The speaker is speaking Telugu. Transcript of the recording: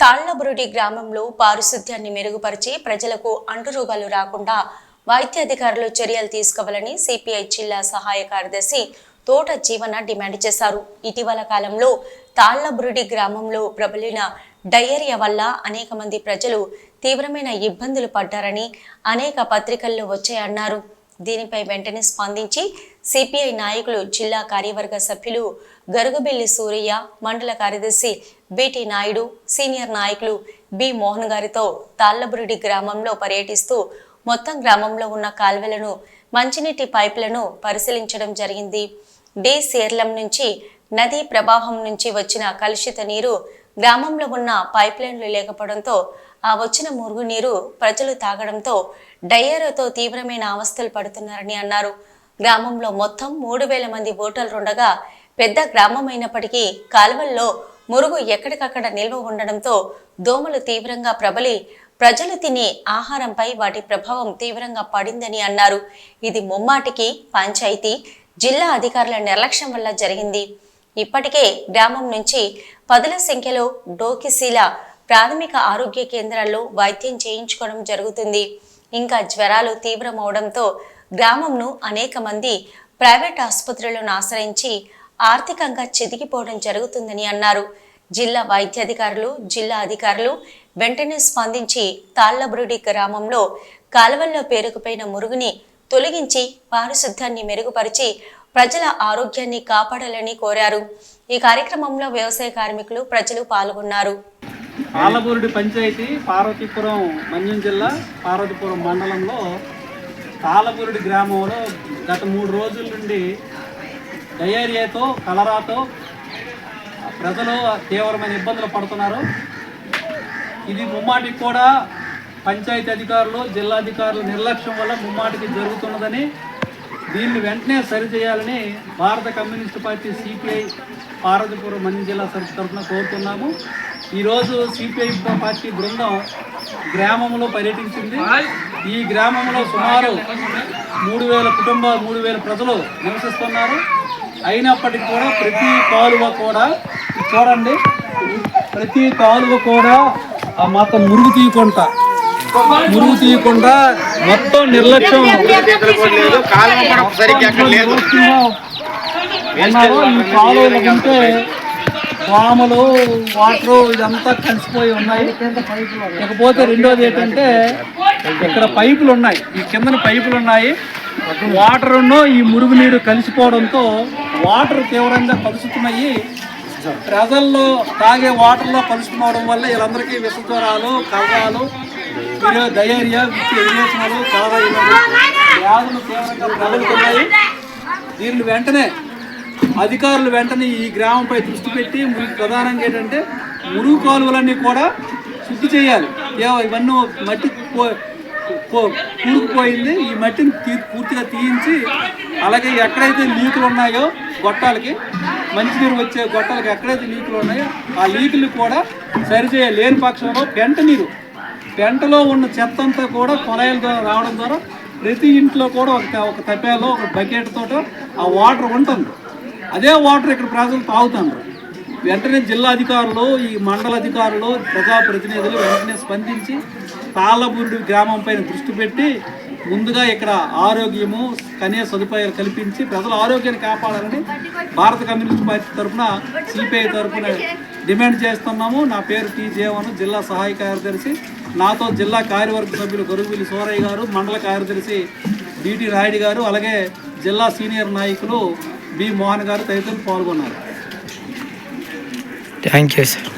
తాళ్ళబురుడి గ్రామంలో పారిశుద్ధ్యాన్ని మెరుగుపరిచి ప్రజలకు అంటురోగాలు రాకుండా వైద్యాధికారులు చర్యలు తీసుకోవాలని సిపిఐ జిల్లా సహాయ కార్యదర్శి తోట జీవన డిమాండ్ చేశారు. ఇటీవల కాలంలో తాళ్ళబురుడి గ్రామంలో ప్రబలిన డయేరియా వల్ల అనేక మంది ప్రజలు తీవ్రమైన ఇబ్బందులు పడ్డారని అనేక పత్రికల్లో వచ్చాయన్నారు. దీనిపై వెంటనే స్పందించి సిపిఐ నాయకులు జిల్లా కార్యవర్గ సభ్యులు గరుగుబెల్లి సూర్య మండల కార్యదర్శి బిటి నాయుడు సీనియర్ నాయకులు బి మోహన్ గారితో తాళ్ళబురుడి గ్రామంలో పర్యటిస్తూ మొత్తం గ్రామంలో ఉన్న కాల్వలను మంచినీటి పైపులను పరిశీలించడం జరిగింది. డి. సేర్లం నుంచి నదీ ప్రవాహం నుంచి వచ్చిన కలుషిత నీరు గ్రామంలో ఉన్న పైప్లైన్లు లేకపోవడంతో ఆ వచ్చిన మురుగునీరు ప్రజలు తాగడంతో డయేరియాతో తీవ్రమైన అవస్థలు పడుతున్నారని అన్నారు. గ్రామంలో మొత్తం మూడు వేల మంది ఓటర్లు ఉండగా పెద్ద గ్రామం అయినప్పటికీ కాలువల్లో మురుగు ఎక్కడికక్కడ నిల్వ ఉండడంతో దోమలు తీవ్రంగా ప్రబలి ప్రజలు తినే ఆహారంపై వాటి ప్రభావం తీవ్రంగా పడిందని అన్నారు. ఇది ముమ్మాటికి పంచాయతీ జిల్లా అధికారుల నిర్లక్ష్యం వల్ల జరిగింది. ఇప్పటికే గ్రామం నుంచి పదుల సంఖ్యలో డోకిసీల ప్రాథమిక ఆరోగ్య కేంద్రాల్లో వైద్యం చేయించుకోవడం జరుగుతుంది. ఇంకా జ్వరాలు తీవ్రమవడంతో గ్రామంను అనేక మంది ప్రైవేట్ ఆసుపత్రులను ఆశ్రయించి ఆర్థికంగా చెదిగిపోవడం జరుగుతుందని అన్నారు. జిల్లా వైద్యాధికారులు జిల్లా అధికారులు వెంటనే స్పందించి తాళ్ళబురుడి గ్రామంలో కాలువల్లో పేరుకుపోయిన మురుగుని తొలగించి పారిశుద్ధ్యాన్ని మెరుగుపరిచి ప్రజల ఆరోగ్యాన్ని కాపాడాలని కోరారు. ఈ కార్యక్రమంలో వ్యవసాయ కార్మికులు ప్రజలు పాల్గొన్నారు. పాలబూరుడి పంచాయతీ పార్వతీపురం మంజం జిల్లా పార్వతీపురం మండలంలో పాలబూరుడి గ్రామంలో గత మూడు రోజుల నుండి డయేరియాతో కలరాతో ప్రజలు తీవ్రమైన ఇబ్బందులు పడుతున్నారు. ఇది ముమ్మాటికి కూడా పంచాయతీ అధికారులు జిల్లా అధికారుల నిర్లక్ష్యం వల్ల ముమ్మాటికి జరుగుతున్నదని దీన్ని వెంటనే సరిచేయాలని భారత communist party CPI Parvathipuram Manyam జిల్లా తరఫున కోరుతున్నాము. ఈరోజు సిపిఐ పార్టీ బృందం గ్రామంలో పర్యటించింది. ఈ గ్రామంలో సుమారు మూడు వేల కుటుంబాలు మూడు వేల ప్రజలు నివసిస్తున్నారు. అయినప్పటికీ కూడా ప్రతి కాలువ కూడా చూడండి ప్రతి కాలువ కూడా ఆ మొత్తం మురుగు తీయకుండా మురుగు తీయకుండా మొత్తం నిర్లక్ష్యం. ఈ కాలువలు ఉంటే పాములు వాటర్ ఇదంతా కలిసిపోయి ఉన్నాయి. ఇకపోతే రెండోది ఏంటంటే ఇక్కడ పైపులు ఉన్నాయి. ఈ కిందన పైపులు ఉన్నాయి. వాటర్ ఈ మురుగునీరు కలిసిపోవడంతో వాటర్ తీవ్రంగా కలుసుతున్నాయి ప్రజల్లో తాగే వాటర్లో కలుసుకోవడం వల్ల వీళ్ళందరికీ విషజ్వరాలు కలరాలు డయేరియా విరేచనాలు చాలా వ్యాధులు తీవ్రంగా ప్రబలుతున్నాయి. దీన్ని వెంటనే అధికారులు వెంటనే ఈ గ్రామంపై దృష్టి పెట్టి ప్రధానంగా ఏంటంటే మురుగు కాలువలన్నీ కూడా శుద్ధి చేయాలి. ఏ- ఇవన్నీ మట్టి పో- కూరుకుపోయింది. ఈ మట్టిని తీ పూర్తిగా తీయించి అలాగే ఎక్కడైతే లీకులు ఉన్నాయో గొట్టాలకి మంచినీరు వచ్చే గొట్టాలకి ఎక్కడైతే లీకులు ఉన్నాయో ఆ లీకులు కూడా సరిచేయాలి లేని పక్షంలో పెంట నీరు పెంటలో ఉన్న చెత్త అంతా కూడా కొలాయిల ద్వారా రావడం ద్వారా ప్రతి ఇంట్లో కూడా ఒక ఒక తప్పేలో ఒక బకెట్ తోట ఆ వాటర్ ఉంటుంది. అదే వాటర్ ఇక్కడ ప్రజలు తాగుతున్నారు వెంటనే జిల్లా అధికారులు ఈ మండల అధికారులు ప్రజాప్రతినిధులు వెంటనే స్పందించి తాళ్ళబూరుడు గ్రామం పైన దృష్టి పెట్టి ముందుగా ఇక్కడ ఆరోగ్యము కనీస సదుపాయాలు కల్పించి ప్రజల ఆరోగ్యాన్ని కాపాడాలని భారత కమ్యూనిస్ట్ పార్టీ తరఫున సిపిఐ తరఫున డిమాండ్ చేస్తున్నాము. నా పేరు టి జీవన్ జిల్లా సహాయ కార్యదర్శి. నాతో జిల్లా కార్యవర్గ సభ్యులు గరుగులి సోరయ్య గారు మండల కార్యదర్శి డిటి రాయుడు గారు అలాగే జిల్లా సీనియర్ నాయకులు బి మోహన్ గారు తదితరులు పాల్గొన్నారు. Thank you sir